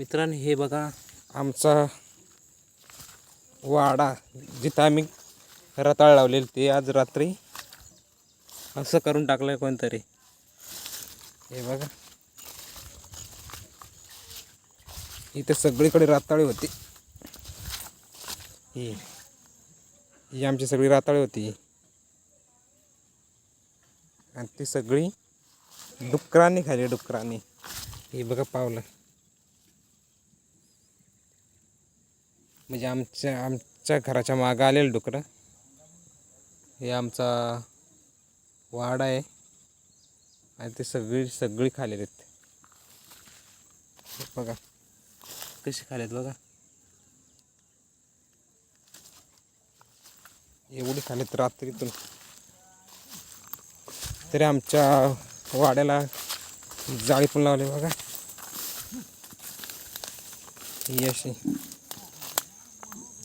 मित्रांनो हे बघा आमचा वाडा जिथं आम्ही रताळ लावलेलं ते आज रात्री असं करून टाकलं कोणतरी. हे बघा. इथे सगळीकडे राताळी होती. ही. ही आमची सगळी राताळी होती. आणि ती सगळी डुकरांनी खाली डुकरांनी. हे बघा पावलं. म्हणजे आमच्या आमच्या घराच्या मागं आलेलं डुकरं. हे आमचा वाडा आहे. आणि ते सगळी सगळी खालेले आहेत. बघा. कशी खालेत बघा. एवढी खालेत रात्रीतून. तरी आमच्या वाड्याला जाळी पण लावली बघा. ही अशी.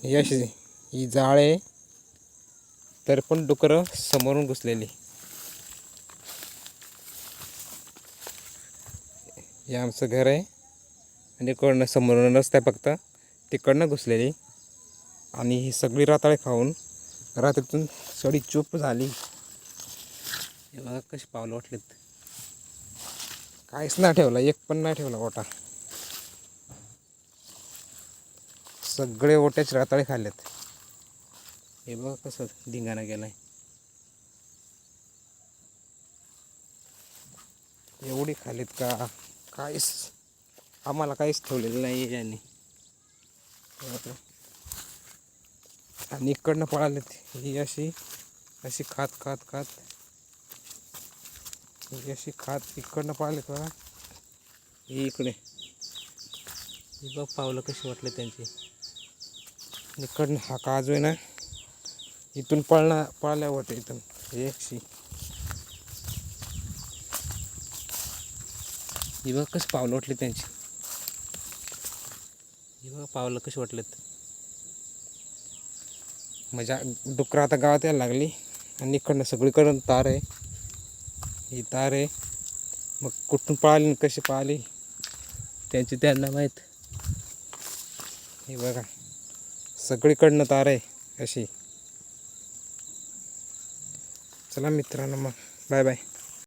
ही अशी ही जाळ आहे. तर पण डुकरं समोरून घुसलेली. हे आमचं घर आहे. आणि इकडनं समोरून रस्ता आहे फक्त. तिकडनं घुसलेली. आणि ही सगळी राताळे खाऊन रात्रीतून सडी चूप झाली. हे बघा कशी पावलं वाटलीत काहीच नाही ठेवला. एक पण नाही ठेवला ओटा सगळे ओट्याचे राताळे खाल्लेत. हे बघा कसं धिंगाणा गेलाय एवढी खालीत का? काहीच आम्हाला काहीच ठेवलेलं नाही यांनी आणि इकडनं पळालेत ही अशी अशी खात खात खात. ही अशी खात इकडनं पळालेत बघा ही इकडे. ही बघ पावलं कशी वाटले त्यांची. इकडनं हा काजू आहे ना इथून पळणा पळल्या होते इथून. हे अशी ही बघ पावलं वाटले त्यांची. ही बघ पावलं कशी वाटलेत म्हणजे डुकरं आता गावात यायला लागली आणि इकडनं सगळीकडून तार आहे. ही तार आहे. मग कुठून पळाली कशी पळाली त्यांची त्यांना माहीत. हे बघा. सगळीकडनं तार आहे अशी. चला मित्रांनो मग. Bye bye.